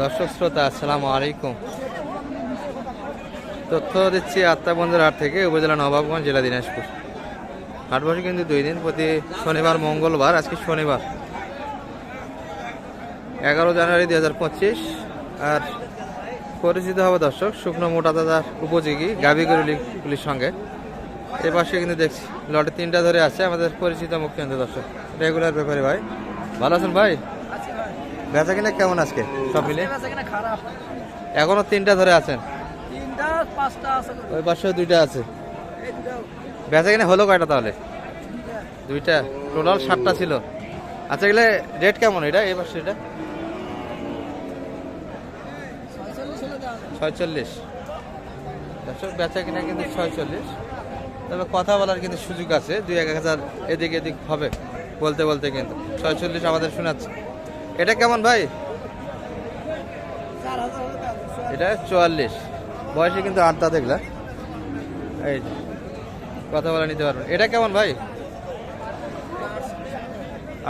দর্শক শ্রোতা, আসসালামু আলাইকুম। তথ্য দিচ্ছি আত্মা বন্ধুর হাট থেকে, উপজেলা নবাবগঞ্জ, জেলা দিনাজপুর। হাট বসে কিন্তু দুই দিন, প্রতি শনিবার, মঙ্গলবার, আজকে শনিবার। এগারো জানুয়ারি দুই হাজার পঁচিশ, আর পরিচিত হবে দর্শক, শুকনো মোটা দাদার উপযোগী গাভী গরুলিগুলির সঙ্গে। এ পাশে কিন্তু দেখছি, লটে তিনটা ধরে আছে, আমাদের পরিচিত মুখ্যমন্ত্রী দর্শক। রেগুলার ব্যাপারে ভাই, ভালো আছেন ভাই? বেচা কিনা কেমন আজকে? সব মিলে? এখনও তিনটা ধরে আছেন? তিনটা পাঁচটা ওই পাশে দুইটা আছে। বেচা কিনা হলো কয়টা তাহলে? দুইটা। টোটাল সাতটা ছিল। আচ্ছা গেলে রেট কেমন এটা? এই পাশে এটা? ছয়চল্লিশ। দর্শক বেচা কিনা কিন্তু ছয়চল্লিশ। তবে কথা বলার কিন্তু সুযোগ আছে। দুই এক হাজার এদিক এদিক হবে বলতে বলতে কিন্তু। ছয়চল্লিশ আমাদের শোনাচ্ছে। এটা কেমন ভাই? এটা চুয়াল্লিশ। বয়সে কিন্তু আটটা দেখলা। এই কথা বলে নিতে পারবেন এটা কেমন ভাই?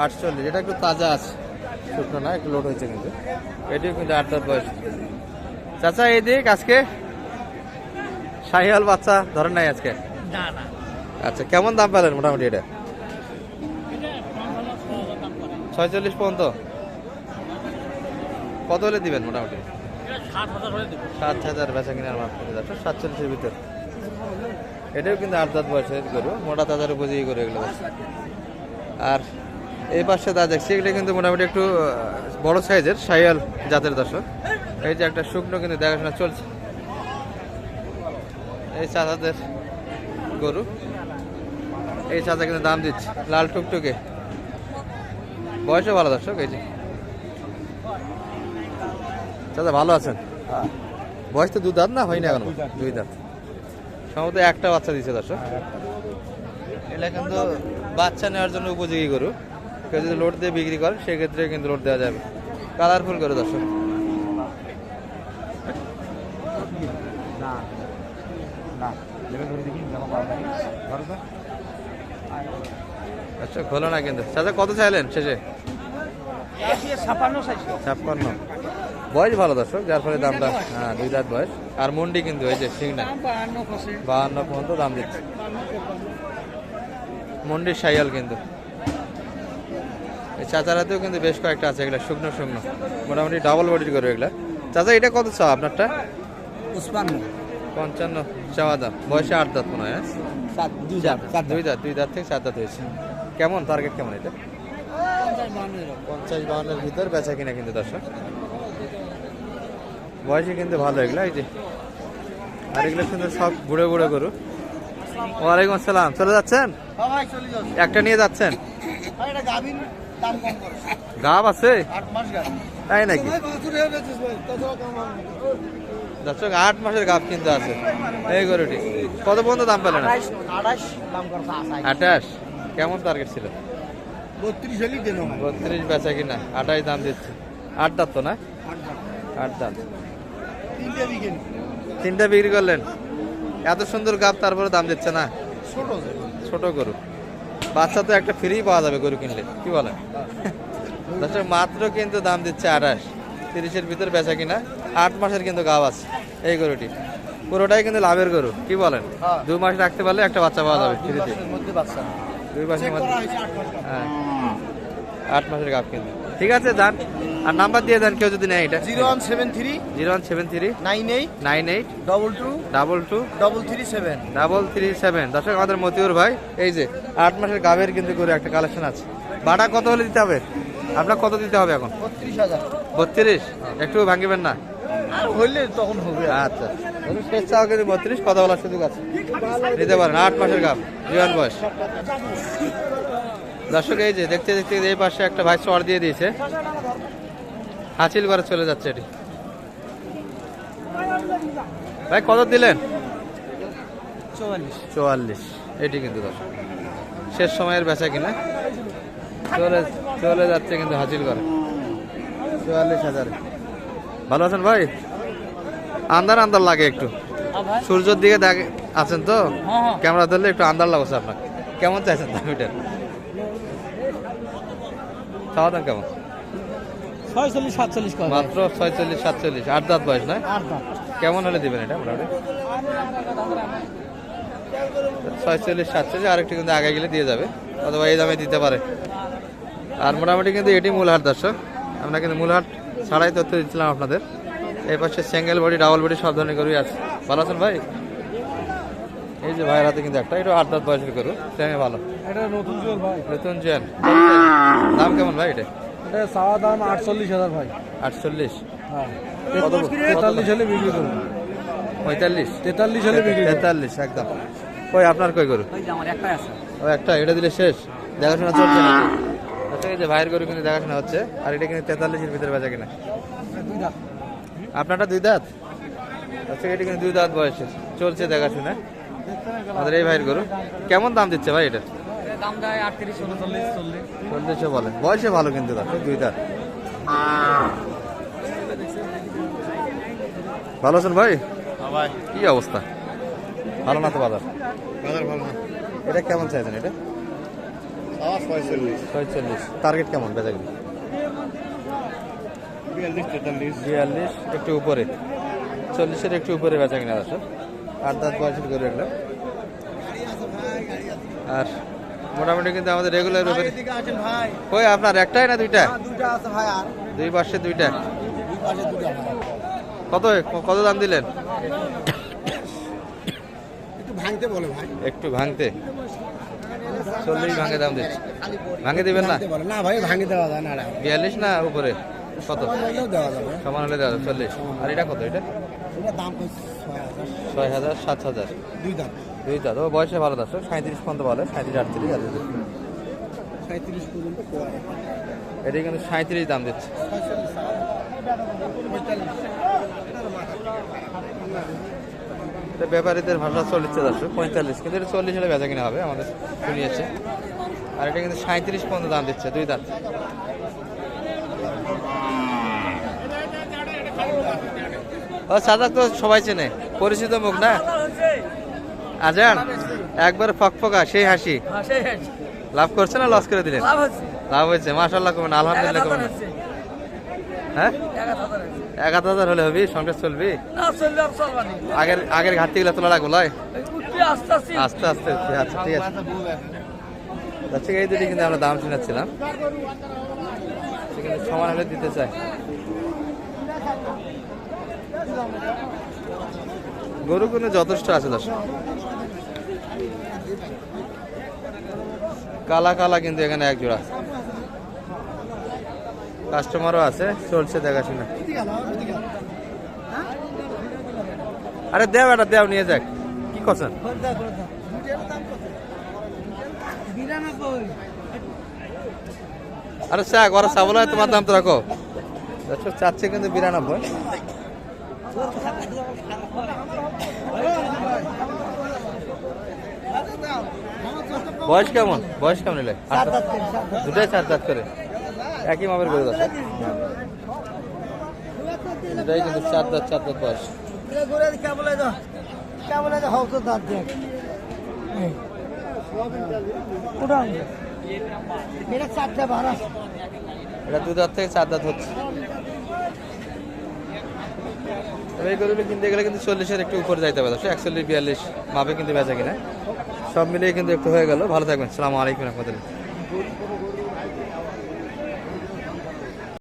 আটচল্লিশ। এটা একটু তাজা আছে। শুকনো না একটু লোড হয়েছে কিন্তু। এটিও কিন্তু আটটার বয়স। চাচা এই দিক আজকে? শাহিয়াল বাচ্চা ধরেন নাই আজকে? আচ্ছা কেমন দাম পেলেন মোটামুটি এটা? ছয়চল্লিশ পর্যন্ত? কত হলে দিবেন মোটামুটি? সাত হাজার বেচা কিনার করে যাচ্ছে সাতচল্লিশের ভিতর। এটাও কিন্তু আট দাঁত বয়সের গরু মোটা তাজার উপযোগী গরু এগুলো আর এই পাশে দা দেখছি এগুলো কিন্তু মোটামুটি একটু বড় সাইজের সাইয়াল জাতের দর্শক। এই যে একটা শুকনো কিন্তু দেখাশোনা চলছে। এই চাচাদের গরু। এই চাচা কিন্তু দাম দিচ্ছে লাল টুকটুকে। বয়সও ভালো দর্শক এই যে। চাচা ভালো আছেন? বয়স তো দু দাঁত না? হয়নি এখনও? দুই দাঁত সম্ভবত একটা বাচ্চা দিচ্ছে দর্শক। এটা কিন্তু বাচ্চা নেওয়ার জন্য উপযোগী গরু। কেউ যদি লোড দিয়ে বিক্রি করে সেক্ষেত্রে কিন্তু লোড দেওয়া যাবে। কালারফুল গরু দর্শক। আচ্ছা খোলো না কিন্তু। চাচা কত চাইলেন শেষে? সাইজ ছাপ্পান্ন। বয়স ভালো দর্শক যার ফলে দামটা হ্যাঁ দুই দাঁত বয়স। আর মন্ডি কিন্তু এই যে সিংনা। বাহান্ন বাহান্ন পর্যন্ত দাম দিচ্ছে। মন্ডির সাইয়াল কিন্তু। এই চাচারাতেও কিন্তু বেশ কয়েকটা আছে এগুলা শুকনো শুকনো। মোটামুটি ডাবল বডির করে এগুলো। চাচা এটা কত চাও আপনারটা? পঞ্চান্ন চাওয়া দাম। বয়সে আট দাঁত মনে হয় হ্যাঁ? সাত দুই চার দুই দাঁত দুই দাঁত থেকে চার দাঁত হয়েছে। কেমন? টার্গেট কেমন এটা? পঞ্চাশ বাহান্নের ভিতর বেচা কিনা কিন্তু দর্শক। বয়সে কিন্তু ভালো এগুলো এই যে। আর এগুলো কিন্তু সব ঘুরে ঘুরে গরু ওয়ালাইকুম আসসালাম। চলে যাচ্ছেন? যাও একটা নিয়ে যাচ্ছেন? গাব আছে? তাই নাকি? হয়ে দর্শক আট মাসের গাব কিন্তু আছে। এই গরুটি। কত পর্যন্ত দাম পেলেন? আঠাশ কেমন টার্গেট ছিল? বত্রিশ বেচা কিনা আঠাশ দাম দিচ্ছে। আট দাঁত তো না? আট দাঁত। তিনটে বিক্রি করলেন। এত সুন্দর গাব তারপরে দাম দিচ্ছে না? ছোট ছোট গরু। বাচ্চা তো একটা ফ্রি পাওয়া যাবে গরু কিনলে কি বলেন? দর্শক মাত্র কিন্তু দাম দিচ্ছে আঠাশ। তিরিশের ভিতর বেচা কিনা? আট মাসের কিন্তু গাব আছে এই গরুটি। পুরোটাই কিন্তু লাভের গরু কি বলেন? হ্যাঁ। দু মাস রাখতে পারলে একটা বাচ্চা পাওয়া যাবে ফ্রিতে। দুই মাসের মধ্যে হ্যাঁ। আট মাসের গাব কিন্তু ঠিক আছে যান আর নাম্বার দিয়ে দেন কেউ যদি নেয় এটা। Zero one seven three zero one seven three nine eight nine eight double two double two double three seven. Double three seven. দর্শক আমাদের মতিউর ভাই এই যে আট মাসের গাবের কিন্তু করে একটা কালেকশন আছে। বাটা কত হলে দিতে হবে? আপনার কত দিতে হবে এখন? বত্রিশ হাজার। বত্রিশ? একটু ভাঙিবেন না? হইলে তখন হবে। আচ্ছা। ধরুন শেষ চাও কিন্তু বত্রিশ কথা বলার সুযোগ আছে। নিতে পারেন আট মাসের গাব জীবন বয়স। দর্শক এই যে দেখতে দেখতে এই পাশে একটা ভাই চড় দিয়ে দিয়েছে। হাসিল করে চলে যাচ্ছে এটি। ভাই কত দিলেন? চৌয়াল্লিশ। এটি কিন্তু দর্শক। শেষ সময়ের বেচা কিনা। চলে চলে যাচ্ছে কিন্তু হাসিল করে চুয়াল্লিশ হাজার। ভালো আছেন ভাই? আন্দার আন্দার লাগে একটু। সূর্যের দিকে আছেন তো? হ্যাঁ। ক্যামেরা ধরলে একটু আন্দার লাগছে আপনাকে। কেমন চাইছেন দাম এটা খাওয়া দাম কেমন? ছয়চল্লিশ সাতচল্লিশ মাত্র ছয়চল্লিশ সাতচল্লিশ। আট দাঁত বয়স না? কেমন হলে দিবেন এটা মোটামুটি? ছয়চল্লিশ সাতচল্লিশ আরেকটু কিন্তু আগে গেলে দিয়ে যাবে অথবা এই দামে দিতে পারে। আর মোটামুটি কিন্তু এটি মূল হাট দর্শক। আমরা কিন্তু মূল হাট ছাড়াই তথ্য দিচ্ছিলাম আপনাদের। এই পাশে সিঙ্গেল বডি ডাবল বডি সব ধরনের গরুই আছে। ভালো আছেন ভাই? এই যে ভাইয়ের হাতে কিন্তু একটা এটা আট দাঁত বয়সের গরু সেমে ভালো। এটা নতুন জোর ভাই। নতুন জেন দাম কেমন ভাই এটা? এটা চাওয়া দাম আটচল্লিশ হাজার ভাই। আটচল্লিশ। হ্যাঁ। তেতাল্লিশ হলে বিক্রি করব পঁয়তাল্লিশ? তেতাল্লিশ হলে বিক্রি তেতাল্লিশ একদম। কই আপনার কই গরু? আমার একটাই আছে। ও একটা এটা দিলে শেষ। দেখাশোনা চলছে না আচ্ছা এই যে ভাইয়ের গরু কিন্তু দেখাশোনা হচ্ছে আর এটা কিন্তু তেতাল্লিশের ভিতরে বেচা কিনা। আপনারটা দুই দাঁত? আচ্ছা এটা কিন্তু দুই দাঁত বয়সে চলছে দেখাশোনা। আমাদের এই ভাইয়ের গরু। কেমন দাম দিচ্ছে ভাই এটা? দাম দেয় আটত্রিশ উনচল্লিশ চল্লিশ। চল্লিশে বলে। বয়সে ভালো কিন্তু দাম দুই দাঁত ভালো আছেন ভাই? ভাই। কি অবস্থা? ভালো না তো বাজার? বাজার ভালো না। এটা কেমন চাইছেন এটা? ছয়চল্লিশ। টার্গেট কেমন বেচা কিনা বিয়াল্লিশ তেতাল্লিশ। বিয়াল্লিশ একটু উপরে। চল্লিশের একটু উপরে বেচা কিনা আছে আট দাঁত বয়সের করে এগুলো আর মোটামুটি কিন্তু আমাদের রেগুলার উপরে ভাই কই আপনার একটাই না দুইটা? দুই পাশে দুইটা। ভাই। কত কত দাম দিলেন? একটু ভাঙতে বলে ভাই। একটু ভাঙতে। চল্লিশ ভাঙে দাম দিচ্ছে। ভাঙে দিবেন না? না ভাই ভাঙে দেওয়া যায় না বিয়াল্লিশ না উপরে? কত? সমান হলে দেওয়া যাবে, চল্লিশ। আর এটা কত? এটা? এটা দাম ছয় হাজার। সাত হাজার। দুই দাম দুই দাঁত। ও বয়সে ভালো সাঁত্রিশ পর্যন্ত বলে সাঁত্রিশ আটত্রিশ আর সাঁত্রিশ পর্যন্ত এটা কিন্তু সাঁত্রিশ দাম দিচ্ছে। ব্যাপারীদের ভাষা চল্লিশ দর্শক পঁয়তাল্লিশ। কিন্তু এটা চল্লিশ হলে বেচা কিনা হবে আমাদের শুনিয়েছে। আর এটা কিন্তু সাঁত্রিশ পর্যন্ত দাম দিচ্ছে দুই দাঁত। ও সাদা তো সবাই চেনে। পরিচিত মুখ না? আজান একবার ফক ফকফকা সেই হাসি। লাভ করছে না লস করে দিলেন? লাভ হয়েছে মাশাল্লাহ কমেন আলহামদুলিল্লাহ কমেন। হ্যাঁ? এক হাত হাজার হলে হবি সংসার চলবি? আগের আগের ঘাটতি গুলো তোলা লাগবো লয় আস্তে আস্তে আচ্ছা ঠিক আছে। আচ্ছা এই দুটি কিন্তু আমরা দাম শুনেছিলাম। সেখানে সমান হলে দিতে চাই। গরু কিন্তু যথেষ্ট আছে দর্শক। কালা কালা কিন্তু এখানে এক জোড়া। কাস্টমারও আছে, চলছে দেখাশোনা। আরে দেও এটা দেও, নিয়ে যাক। কি করছেন? আরে চা ঘরে চাবলে তোমার দাম তো রাখো। চাচ্ছে কিন্তু বিরানব্বই। বয়স কেমন? বয়স কেমন এলে? দুটাই চার দাঁত করে। একই মাপের করে দশ দুটাই কিন্তু চার দাঁত চার দাঁত বয়স। এটা দু দাঁত থেকে চার দাঁত হচ্ছে তবে এই কিনতে গেলে কিন্তু চল্লিশের একটু উপরে যাইতে হবে। দশ একচল্লিশ বিয়াল্লিশ মাপে কিন্তু বেচা কিনা। সব মিলিয়ে কিন্তু একটু হয়ে গেল। ভালো থাকবেন। সালামু আলাইকুম রহমতুল্লাহ।